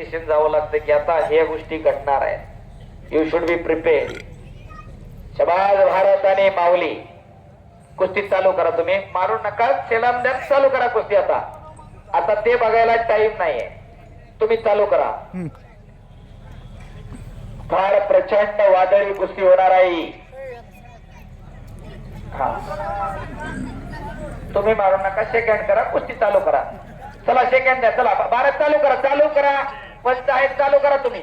Notification जावं लागतं की आता ह्या गोष्टी घडणार आहेत. You should be prepared Shabaz Bharat आणि माऊली कुस्ती चालू करा तुम्ही. मारू नका सेलाम द्या चालू करा कुस्ती आता. आता ते बघायला टाइम नाहीये. तुम्ही चालू करा. फार प्रचंड वादळी कुस्ती होणार आहे. हा. तुम्ही मारू नका सेकंड करा कुस्ती चालू करा. चला सेकंड द्या. चला भारत चालू करा चालू करा. पंच आहेत चालू करा तुम्ही.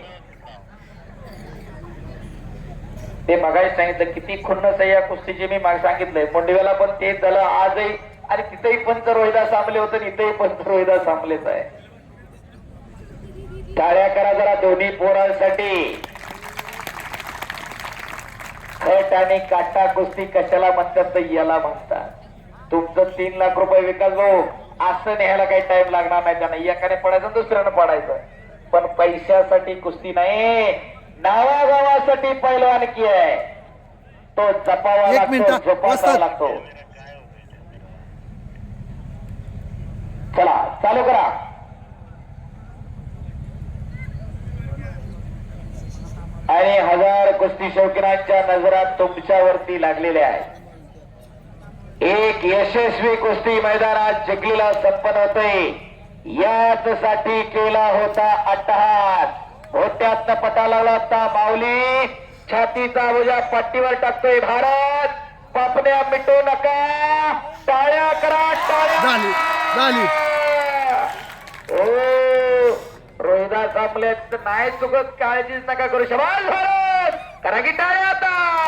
ते मगाही सांगितलं किती खुन्नस आहे या कुस्तीची मी मागे सांगितलंय. मोंडिवेला पण तेच झालं आजही आणि तिथेही पंच रोहिदा सांभले होते इथेही पंच रोहिदा सामलेच आहे. टाळ्या करा जरा दोन्ही पोरांसाठी. खट आणि काटा कुस्ती कशाला म्हणतात तर याला म्हणतात. तुमचं तीन लाख रुपये विकास भाऊ असं न्यायला काही टाइम लागणार नाही त्यांना. एकाने पडायचं दुसऱ्यानं पडायचं. पण पैशासाठी कुस्ती नाही. नावागावासाठी पैलवानकी आहे. तो जपावा लागतो जोपासावा. लागतो. चला चालू करा. आणि हजार कुस्ती शौकीनांच्या नजरा तुमच्यावरती लागलेल्या आहेत एक यशस्वी कुस्ती मैदानात जिंकलेला संपन्न होते याच साठी केला होता अट्टहास. होत्यात पटा लावला असता माऊली. छातीचा बोजा पाठीवर टाकतोय भारत. पापण्या मिटू नका. टाळ्या करा टाळ्या झाली झाली. ओ रोहिदास आपले नाही चुकत काळजीच नका करू. शबाज भारत! करा की टाळ्या आता! हो हो हो